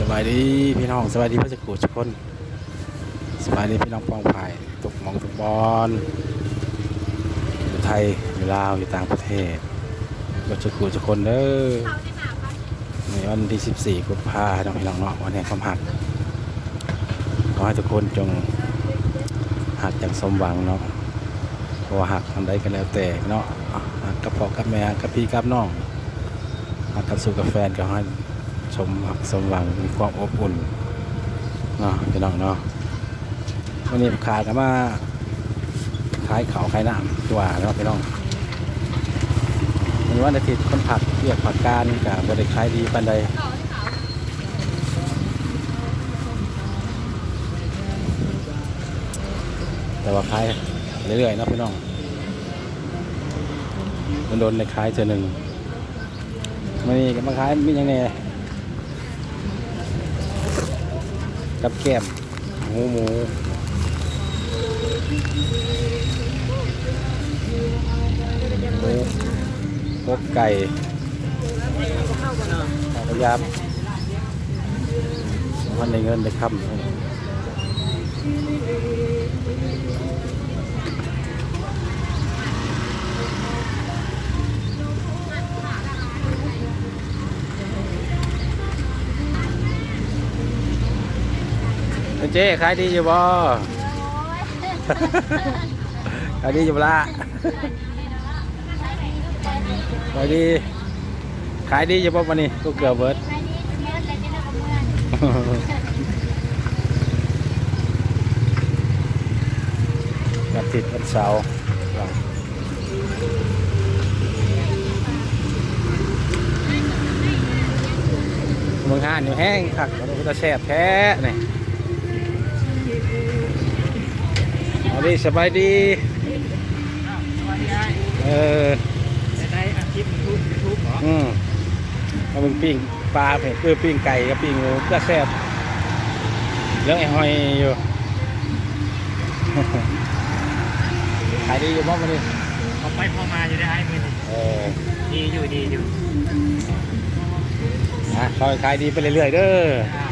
สบายดีพี่น้องสบายดีพ่อจะกูทุกคนสบายดีพี่น้องปองภายทุกมองทุกบอลอยู่ไทยอยู่ลาวอยู่ต่างประเทศพ่อจะกูทุกคนเด้อในวันที่ 14กุมภาพันธ์พี่น้องเนาะวันแห่งความหักขอให้ทุกคนจงหักอย่างสมหวังเนาะเพราะว่าหักทำได้กันแล้วแต่เนาะหักกับพ่อกับแม่กกับพี่กับน้องหักกับสู่กับแฟนก็ให้ ชมหักสมหวังมีความอบอุ่นเนาะพี่น้องเนาะวันนี้ขายกันมาขายเขาขายน้ำตัวเนาะพี่น้องวันวันอาทิตย์คนผักเรียกผักการกับบริขายดีปันใดแต่ว่าขายเรื่อยๆเนาะพี่น้องมันโดนในขายเจอหนึ่งวันนี้ก็มาขายมีอย่างไง กับแก้มหมูหมูหมูพวกไก่พยายามวันในเงินได้คำ เจ๊ขายดีอยู่บ่ขายดีอยู่บ่ละขายดี ขายดีอยู่บ่วันนี้ลูกเกลือเบิร์ดวันอาทิตย์วันเสาร์เมืองห้านอยู่แห้งคักเราก็จะแซ่บแท้นี่ส วัสดีสบายดีเออได้อาคลิปยูทูบยูทูบเหรออืมเอาเป็นปิ้งปลาเผ็ดคือปิ้งไก่กับปิ้งหมูก็แซ่บเรื่องไอ้หอยอยู่ ขายดีอยู่บ้างวันนี้พอไปพอมาอยู่ได้ไอ้มือนี่เออดีอยู่ดีอยู่นะคอยขายดีไปเรื่อยๆเด้อ อ่า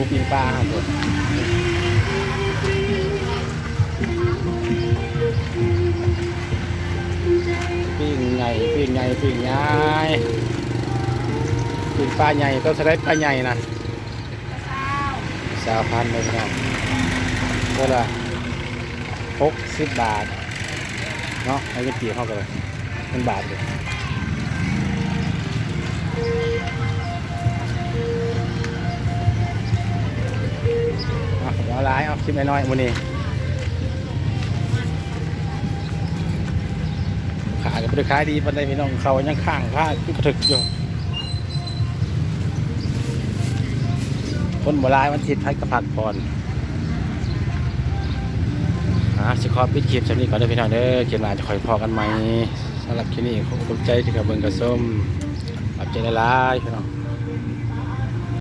ปูปิงปลาครับผมปิ้งใหญ่ปิ้งใหญ่ปิ้งใหญ่ปิ้งปลาใหญ่ต้องใช้ปลาใหญ่นะสาวพันเลยครับก็ละหกสิบบาท เนาะให้เป็นกี่เข้ากันเลยเป็นบาทเลย ชิมน้อยๆวันนี้ขายกับไปขายดีปันใดพี่น้องเขายังข้างผ้าขึ้นกระถึกอยู่คนโบราณวันทิศพัดกระพักพรอะสิขอปิดคลิปสำหรับนี้ก่อนเด้อพี่น้องเด้อเกียรติจะคอยพอกันไหมสำหรับคลิปนี้ขอบคุณใจที่กับเบิ่งกระส้มขอบใจละลายพี่น้อง